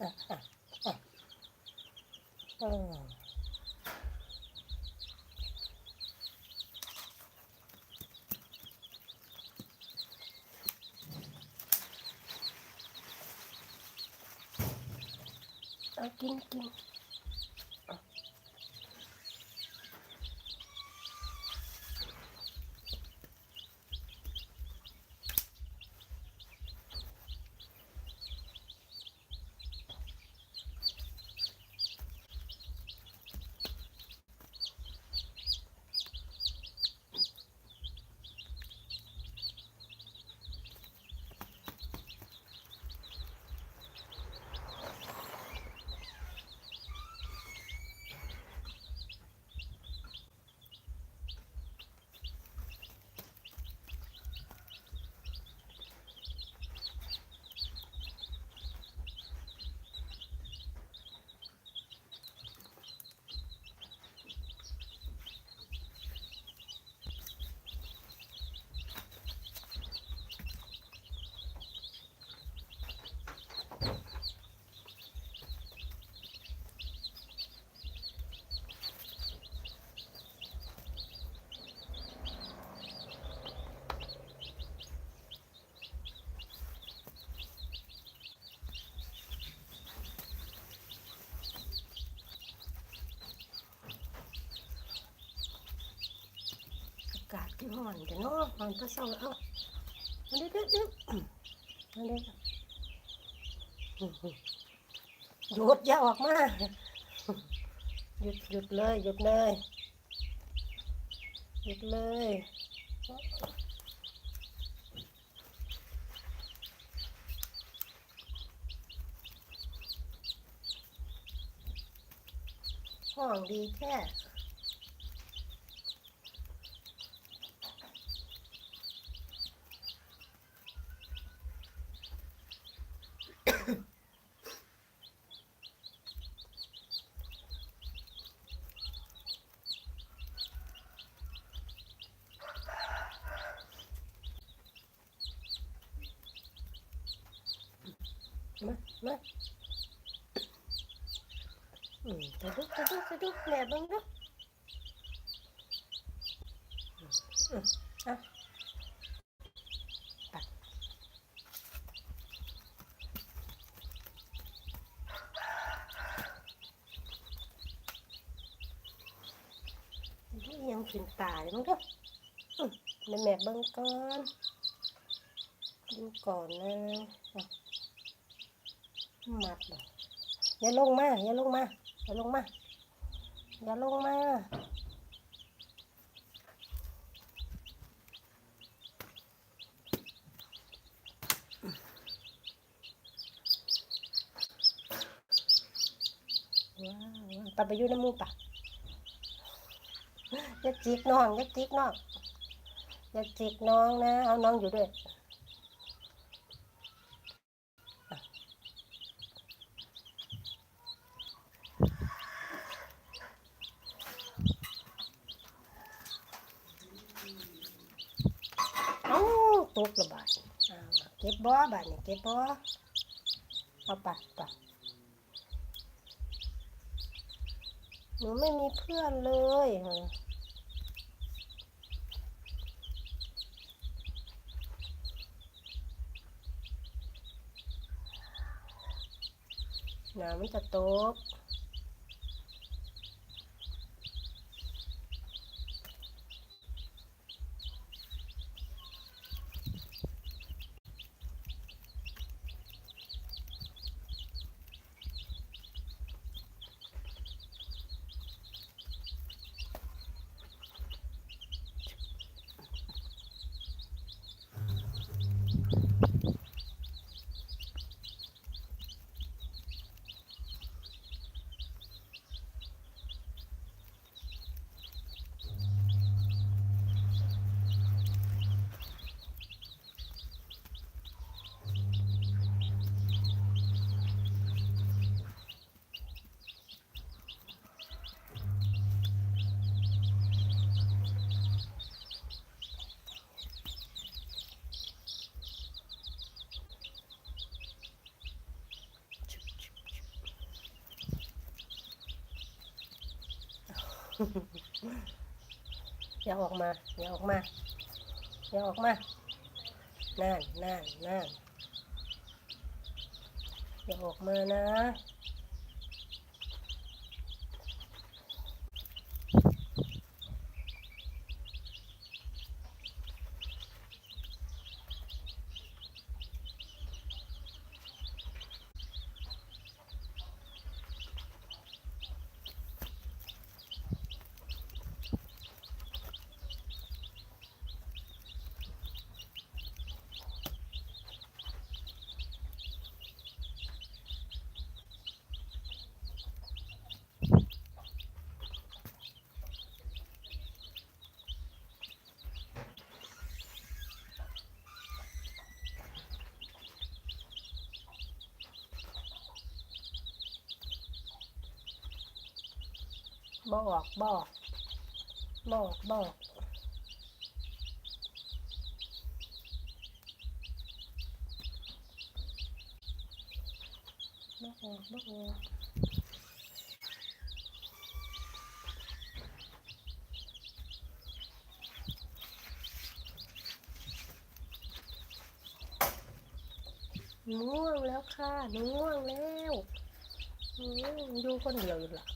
อะอะอ่ กาศที่ห่อนกันเนาะห่อนพระเศร้าเอามาเด็ดเด็ดมาเด็ดหยุดอย่าออกมาหยุดหยุดเลยหยุดเลยหยุดเลยห้องดีแค่ มามาอืมจะดุจะดุจะดุแม่บังนะอืมอืมเอาไปดูยังขึ้นตาเลยมั้งเด้ออืมแม่แม่เบิ่งก่อนดูก่อนนะ มัดเลยอย่าลงมาอย่าลงมาอย่าลงมาอย่าลงมาว้าวปะไปอยู่น้ำมูปะอย่าจิกน้องอย่าจิกน้องอย่าจิกน้องนะ เอาน้องอยู่ด้วย เอ้าตกระบาดอ่าเก็ บบ่บาดนี่เก็บบ่เอาปไปหนูไม่มีเพื่อนเลยฮะหนาวมันจะตก อย่าออกมา อย่าออกมา อย่าออกมา นั่นนั่นนั่นอย่าออกมานะ บอกบอกบอกบอกบอกบอกง่วงแล้วค่ะนูง่วงแล้วอยู่คนเดียวอยู่ละ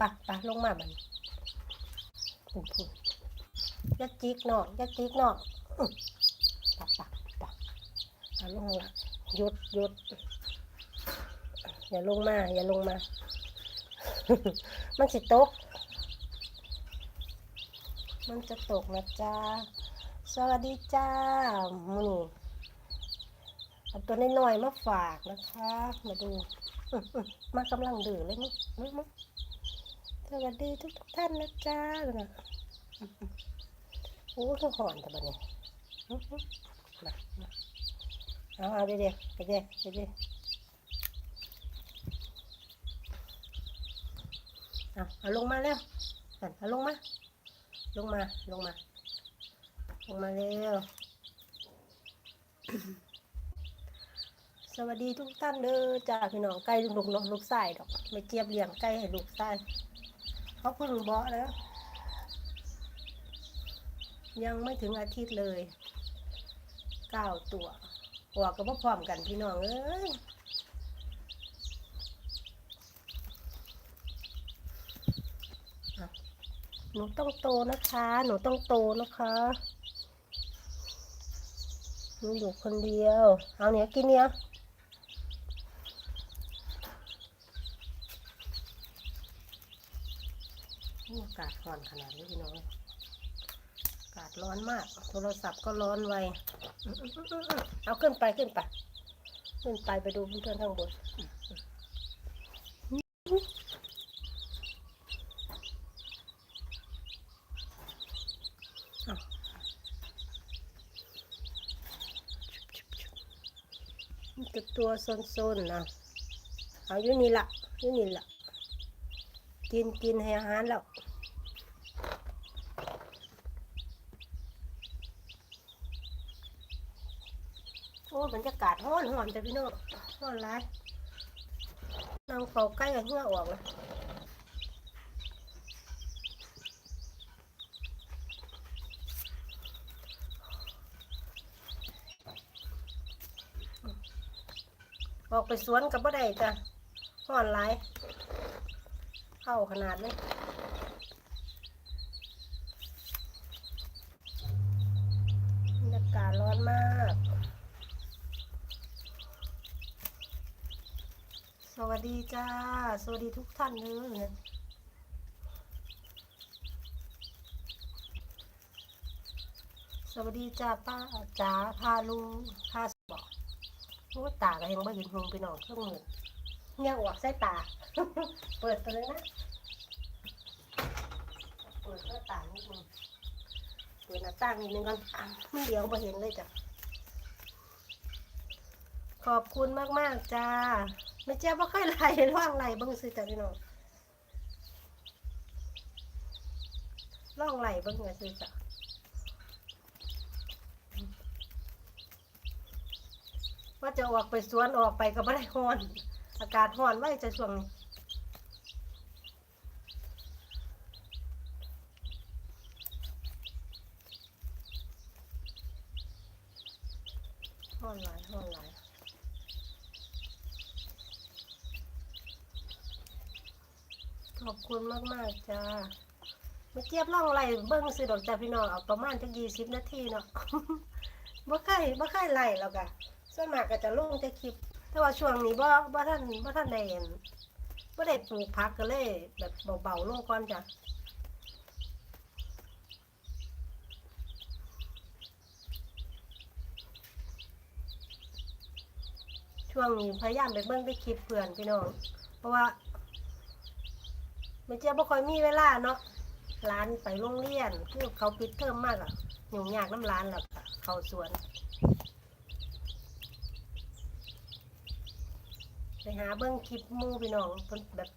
ปะปะลงมาบันพุ่นพุ่นยัดจิกนาะยัดจิกนอื้อปะปะปะเอาลงละหยุดหยุดอย่าลงมา อย่าลงมา มันจะตก มันจะตกนะจ้าสวัสดีจ้ามูนี่เอาตัวน้อยๆมาฝากนะคะ มาดู มากำลังดื้อเลยมั้งมั้งมั้ง สวัสดีทุกทุกท่านนะจ้านะโอ้คือหอนแต่บัดนี้อื้อหือมามเอาเอาเดี๋ยวเดี๋ยวเดี๋ยวเดี๋ยวเดี๋ยวเอาเอาลงมาแล้วเอาลงมาลงมาลงมาลงมาเร็วสวัสดีทุกท่านเด้อจ้าพี่น้องไก่ลูกนาะลูกไส้ดอกไม่เจี๊ยบเลี้ยงไก่ให้ลูกไส้ เขาเพิ่งเบาะแล้ว ยังไม่ถึงอาทิตย์เลยเก้าตัวออกก็พร้อมกันพี่น้องเอ้ยหนูต้องโตนะคะ หนูต้องโตนะคะหนูอยู่คนเดียว เอาเนี้ยกินเนี้ย โอ้อากาศร้อนขนาดนี้พี่น้องอากาศร้อนมาก โทรศัพท์ก็ร้อนไวเอาขึ้นไปขึ้นไปขึ้นไปไปดูเพื่อนๆข้างบนเอาตัวโซนๆนะเอาอยู่นี่ละอยู่นี่ละกินกินให้อาหารแล้ว โอ้บรรยากาศร้อนร้อนจะพี่น้องร้อนร้ายนั่งเฝ้าใกล้กับเหงื่อออกนะออกไปสวนกับบ่ได้จ้ะร้อนร้ายเข้าขนาดเลยบรรยากาศร้อนมาก สวัสดี จ้า สวัสดีทุกท่านเลยสวัสดีจ้าป้าจ๋าพาลุงพาบอกโอ้ตาก็ยังไม่เห็นหงไปหนองเครื่องมือเนี่ยออกใส่ตา เปิดไปเลยนะ เปิดหน้าต่างนิดนึงเปิดหน้าต่างนิดนึงก่อนไม่เดี๋ยวมาเห็นเลยจ้ะขอบคุณมาก ๆ จ้า ไม่เจ้าบ่เคยไล่ร่องไลบิ่งซื้อจ้ะพี่น้องร่องไหล่เบิ่งก็ซื้อจ้ะว่าจะออกไปสวนออกไปก็บ่ได้ฮอน อากาศฮอนไว้จะช่วงนี้ฮอนหลายฮอนหลาย ขอบคุณมากมากๆจ้าเมื่อเจี๊ยบล่องไหลเบิ้งซื้อดอกจ้าพี่น้องเอาประมาณจักยี่สิบนาทีเนาะบ่เคยบ่เคยไล่แล้วก็ส่วนมากก็จะลงแต่คลิป แต่ว่าช่วงนี้บ่บ่ท่านบ่ท่านได้เห็นบ่ได้ปลูกผักก็เลย แบบเบาๆลงก่อนจ้ะช่วงนี้พยายามไปเบิ่งไปคลิปเพื่อนพี่น้อง เพราะว่า ม่เจ้าบ่ค่อยมีเวลาเนาะร้านไปโรงเรียน คือเขาปิดเทอมมากอะยุ่งยากน้ำร้านแล้วก็เขาสวน ไปหาเบิ้งคลิปมูพี่น้องเพิ่นแบบ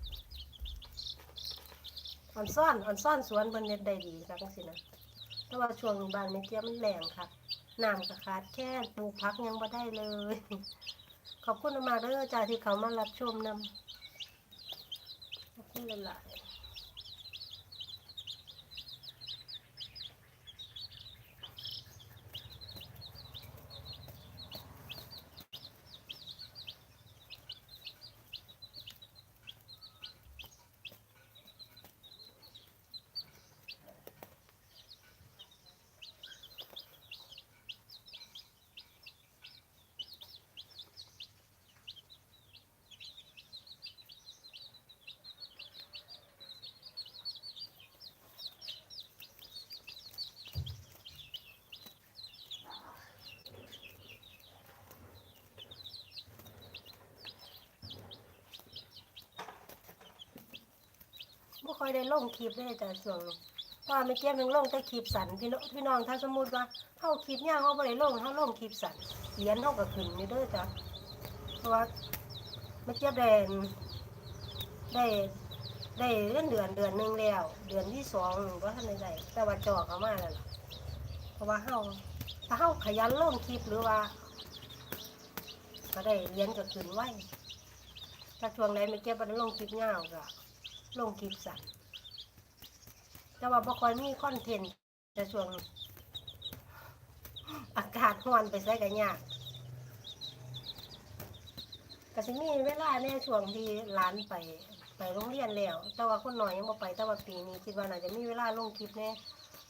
อ่อนซ่อนอ่อนซ่อนสวนเพิ่นเฮ็ดได้ดีครับจังซี่นะแต่ว่าช่วงนี้บ้านแม่เจี๊ยบมันแรงค่ะน้ำก็ขาดแค่ปลูกผักยังบ่ได้เลย ขอบคุณมากเด้อจ้าที่เขามารับชมนำขอบคุณหลายๆ บ่ค่อยได้ลงคลิปเลยจ้ะช่วงนี้เพราะว่าแม่เจี๊ยบยังลงแต่คลิปสั้นพี่น้องพี่น้องถ้าสมมุติว่าเฮาคลิปยาวเฮาบ่ได้ลงเฮาลงคลิปสั้นเหรียญเฮาก็ขึ้นอยู่เด้อจ้ะเพราะว่าแม่เจี๊ยบได้ได้ได้เงินเดือนเดือนหนึงแล้ว เดือนที่สองบ่ทันได้ได้แต่ว่าจอกเข้ามาแล้วล่ะเพราะว่าเฮาถ้าเฮาขยันลงคลิปหรือว่า ก็ได้เหรียญก็ขึ้นไว้ถ้าช่วงไหนไม่เก็บบ่ได้ลงคลิปยาวก็ ลงคลิปสั้นแต่ว่าบ่ค่อยมีคอนเทนต์แต่ช่วงอากาศร้อนไปใส่ก็ยากก็สิมีเวลาในช่วงที่หลานไปไปโรงเรียนแล้ว แต่ว่าคนหน้อยยังบ่ไป แต่ว่าปีนี้คิดว่าน่าจะมีเวลาลงคลิปแน่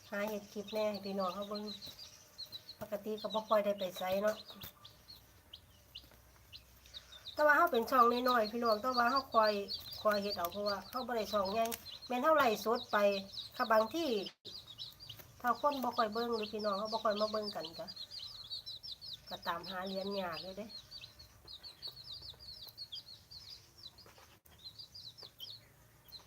หาเฮ็ดคลิปแน่พี่น้องเขาเบิ่งปกติก็บ่ค่อยได้ไปไสเนาะแต่ว่าเฮาเป็นช่องน้อยๆพี่น้องแต่ว่าเฮาคอย คอยเฮ็ดเอาเพราะว่าเฮาบ่ได้ช่องใหญ่แม่นเฮาไล่สดไปถ้าบางที่ ถ้าคนบ่ค่อยเบิ่งหรือพี่น้องเขาบ่ค่อยมาเบิ่งกันก็ก็ตามหาเรียนยากอยู่เด้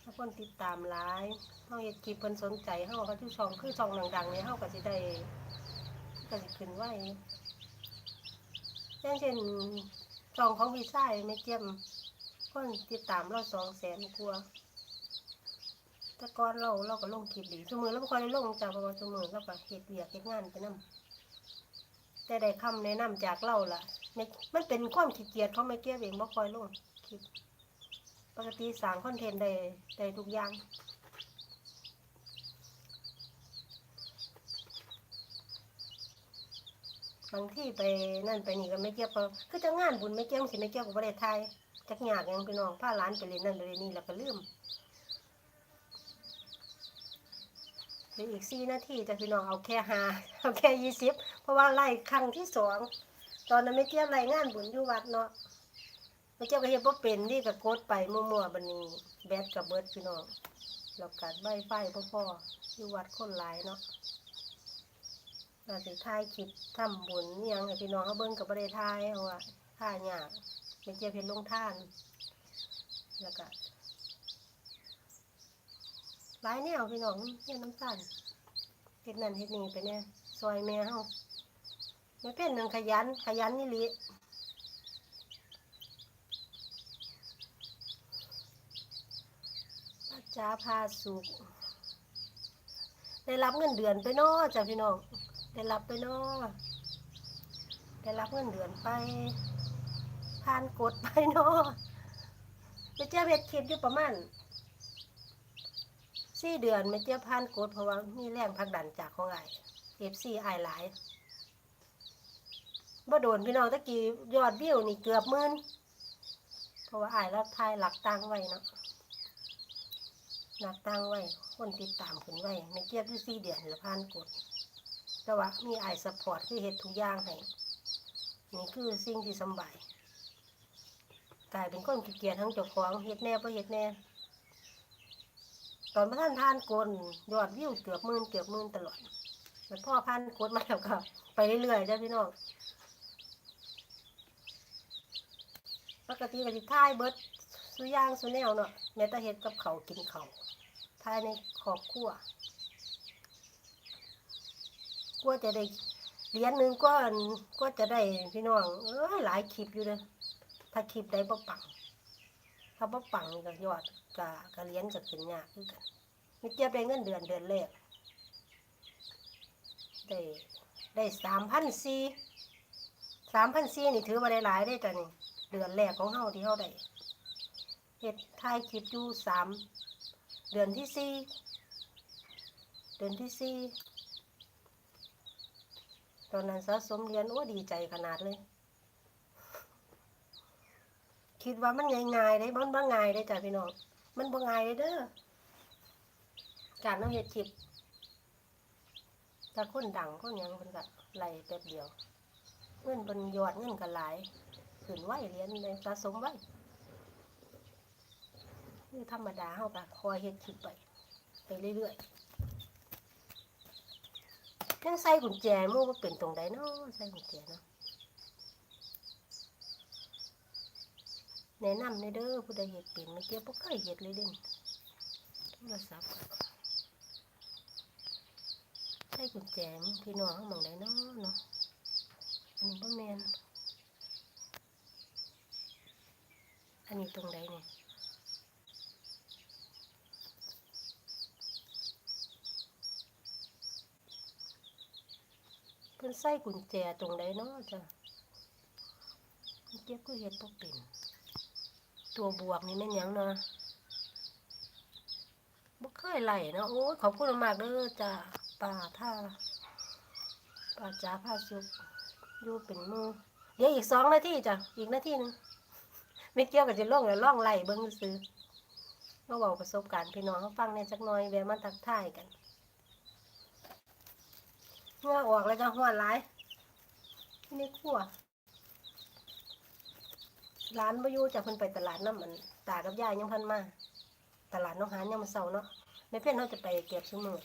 ถ้าคนติดตามหลายเฮาเฮ็ดคลิปเพิ่นสนใจเฮาเขาที่ช่องคือช่องดังๆนี่เฮาก็สิได้ก็สิขึ้นไว้อย่างเช่นช่องของพี่ชายแม่เจียม คนติดตามเราสองแสนกว่าแต่ก่อนเราเราก็ลงคลิปดีสมือเราไม่ค่อยได้ลงจากเพราะว่าสมือเราก็เฮ็ดเวียกเฮ็ดงานไปนํแต่ได้คำแนะนำจากเราล่ะมันเป็นความขี้เกียจของแม่เกี้ยเองบ่ค่อยลงคลิปปกติสร้างคอนเทนต์ได้ได้ทุกอย่างบางที่ไปนั่นไปนี่ก็ไม่เกี่ยวกับคือจะงานบุญไม่เกี่ยวสิไม่เกี่ยวกับประเทศไทย จักอยากยังพี่น้องพาหลานไปเรียนนั่นไปเรียนนี่แล้วก็ลืมเหลืออีกสี่นาทีแต่พี่น้องเอาแค่หาเอาแค่ยี่สิบเพราะว่าไล่ครั้งที่สองตอนนั้นไม่เกี่ยวไล่งานบุญอยู่วัดเนาะไม่เกี่ยวกับเฮ็ดบ่เป็นนี่ก็กดไปมั่วๆบัดนี้แบตกับเบิร์ดพี่น้องแล้วกัดไวไฟพ่อๆอยู่วัดคนหลายเนาะเราสิถ่ายคลิปทำบุญยังให้พี่น้องเขาเบิ่งกับประเทศไทยเพราะว่าท่ายาก ไม่เจ็บเห็นลงท่าน แล้วก็หลายแนวพี่น้องเนี่ยน้ำตาลเฮ็ดนั่นเฮ็ดนี่ไปเนี่ยซอยแม่เฮาไม่เป็นหนึ่งขยัน ขยันนี่ลิอาจาพาสุขได้รับเงินเดือนไปนาะจ้ะพี่น้อง ได้รับไปนาะได้รับเงินเดือนไป ผ่านกดไปเนาะไม่เจ้าเฮ็ดคลิปอยู่ประมาณสี่เดือนไม่เจ้าผ่านกดเพราะว่ามีแรงผลักดันจากของไอ้เอฟซีไอหลายบ่โดนพี่น้องตะกี้ยอดวิวนี่เกือบหมื่นเพราะว่าไอายแล้วทายหลักตังไว้เนาะหลักตังไว้ คนติดตามขึ้นไว้ในเกียบที่สี่เดือนละพันกดแต่ว่ามีไอายสปอร์ตคือเฮ็ดทุกอย่างให้นี่คือสิ่งที่สบาย กลายเป็นคนขี้เกียจทั้งเจ้าของเฮ็ดแน่บ่เฮ็ดแน่ ตอนพระท่านทานกลยอดวิวเกือบหมื่นเกือบหมื่นตลอดแล้วพ่อพันกดมาแล้วก็ไปเรื่อยๆจ้ะพี่น้องปกติก็สิถ่ายเบิดสุย่างสุแนวเนาะแม่ตาเฮ็ดกับเขากินเขาวถ่ายในครอบครัวกลัวจะได้เหรียญหนึ่งก็ก็จะได้พี่น้องเอ้ยหลายคลิปอยู่เลย ถ้าคลิปใดบ่ปังถ้าบ่ปังก็ยอดก็ก็เหรียญจะขึ้นยากคือกันมีเจียบได้เงินเดือนเดือนแรกได้ได้สามพันสี่สามพันสี่นี่ถือว่าได้หลายได้จ้ะนี่เดือนแรกของเฮาที่เฮาได้เฮ็ดถ่ายคลิปอยู่สามเดือนที่สี่เดือนที่สี่ตอนนั้นสะสมเรียนโอ้ดีใจขนาดเลย คิดว่ามันง่ายๆได้มันบ่ง่ายได้จ้ะพี่น้องมันบ่ง่ายเลยเด้อการเอาเฮ็ดคลิปถ้าคนดังคนยังเพิ่นก็ไหลแป๊บเดียว เงินเพิ่นยอดเงินก็หลายขึ้นไหวเรียนเลยสะสมไว้คือธรรมดาเฮาก็คอยเฮ็ดคลิปไป ไปเรื่อยๆยังใส่กุญแจมือว่าเป็นตรงใดเนาะใส่กุญแจเนาะ แนะนำในเด้อผู้ใดเฮ็ดเป็นเมื่อกี้บ่เคยเฮ็ดเลยเด่นโทรศัพท์ใส่กุญแจมพี่น้องเหมองใดเนาะเนาะอันนี้บ่แมนอันนี้ตรงใดเนี่ยเพิ่นใส่กุญแจตรงใดเนาะจ้ะเมื่อกี้ก็เฮ็ดบ่เป็น ตัวบวกนี่แม่นยังเนาะบ่เคยไหลเนาะโอ้ยขอบคุณมากเด้อจ้ะป้าท่าป้าจ๋าพาสุกอยู่เป็นมู่เดี๋ยวอีกสองนาทีจ้ะอีกนาทีหนึงไม่เกี่ยวกับจะล่องแล้วล่องไหลเบิ้งซื้อมาบอกประสบการณ์พี่น้องเขาฟังในอยจักน่อยแวะมาทักทายกันเมื่อออกแล้วก็หัวร้ายในครัว ร้านบอยู่จากเพิ่นไปตลาดน้ำมันตากับยายยังพันมาตลาดน้องหานยังมาเศร้าเนาะไม่เพ่นเขาจะไปเก็บชิ้อมือ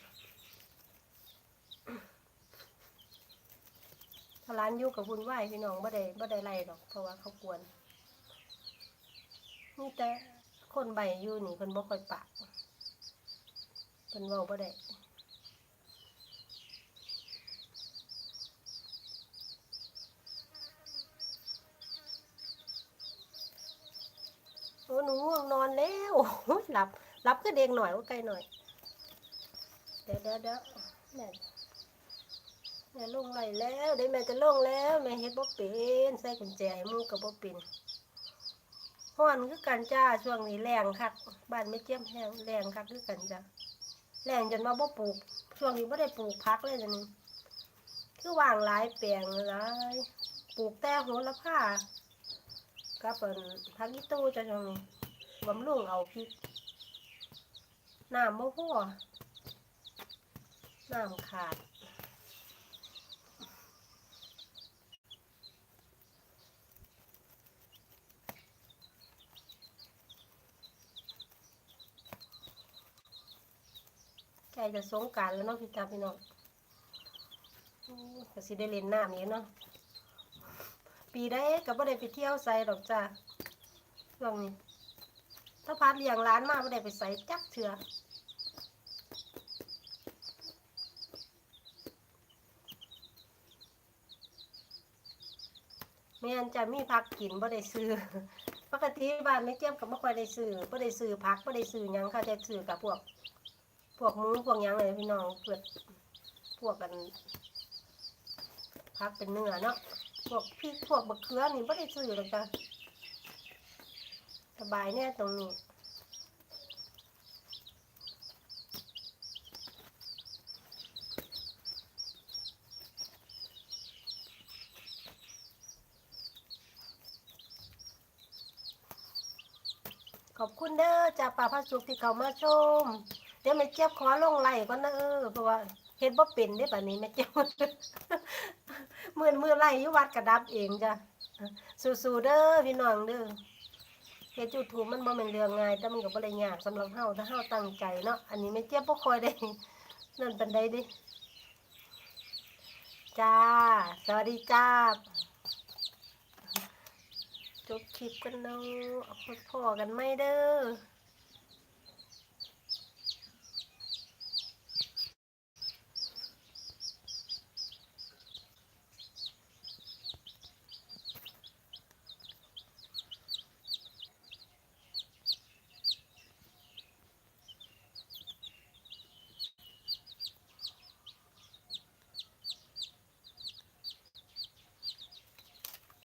ถ้าร้านอยู่กับวุ่นวพี่น้องบ่ได้บ่ได้ไล่ดอก เพราะว่าเขากวนนี่แต่คนใบอยู่นี่เพิ่นบ่ค่อยปากเพิ่นเว้าบ่ได้ หนูง่วงนอนแล้วหลับหลับก็เด็กหน่อยว่าไกลหน่อย เดี๋ยวเดี๋ยวเดี๋ยวแม่แม่ลงไหลแล้วเดี๋ยวแม่จะลงแล้วแม่เฮ็ดบ่เป็นใส่กุญแจให้มูกับบ่เป็นฮ้อนคือกันจ้าช่วงนี้แรงคักบ้านไม่เจียมแห้งแรงคักคือกันจ้าแรงจนมาบ่ปลูก ช่วงนี้บ่ได้ปลูกพักเลยจ้ะนี่คือว่างหลายแปลงหลายปลูกแต่โหระพา กับเปิ้นผักอีตู้จะช่วงนี้บำรุงเอาพริกน้ำบ่พอน้ำขาดใกล้จะสงการแล้วเนาะพี่ตาพี่น้องอู้ก็สิได้เล่นน้ำนี้เนาะ ปีได้ก็บ่ได้ไปเที่ยวไสดอกจ้าช่วงนี้ถ้าพัดเลี้ยงร้านมาบ่ได้ไปไสจักเถื่อแม่นจะมีผักกินบ่ได้ซื้อปกติบ้านไม่เจียมก็บ่ค่อยได้ซื้อบ่ได้ซื้อผักบ่ได้ซื้อหยังค่ะแต่ซื้อกับพวก พวกหมูพวกหยังเลยพี่น้องเปิดพวกกันพักเป็นเนื้อเนาะ พวกพริพวกบักเขือนี่ไม่ได้ซื้อเลยจ้ะสบายแน่ตรงนี้ขอบคุณเด้อจ่าป่าพระสุขที่เขามาชม เดี๋ยวแม่เจี๊ยบขอลงไหลก่อนนะเออเพราะว่าเห็นว่าเป็นได้ป่ะนี้แม่เจี๊ยบ มื่นมือไล่อยู่วัดกระดับเองจ้ะสู้ๆเด้อพี่น้องเด้อเฮ็ด YouTube มันบ่แม่นเรื่องง่ายแต่มันก็บ่ได้ยากสำหรับเฮาถ้าเฮาตั้งใจเนาะอันนี้แม่เจี๊ยบบ่ค่อยได้นั่นปานใดเด้จ้า สวัสดีจ้าจบคลิปกันเนาะพบพอกันไหมเด้อ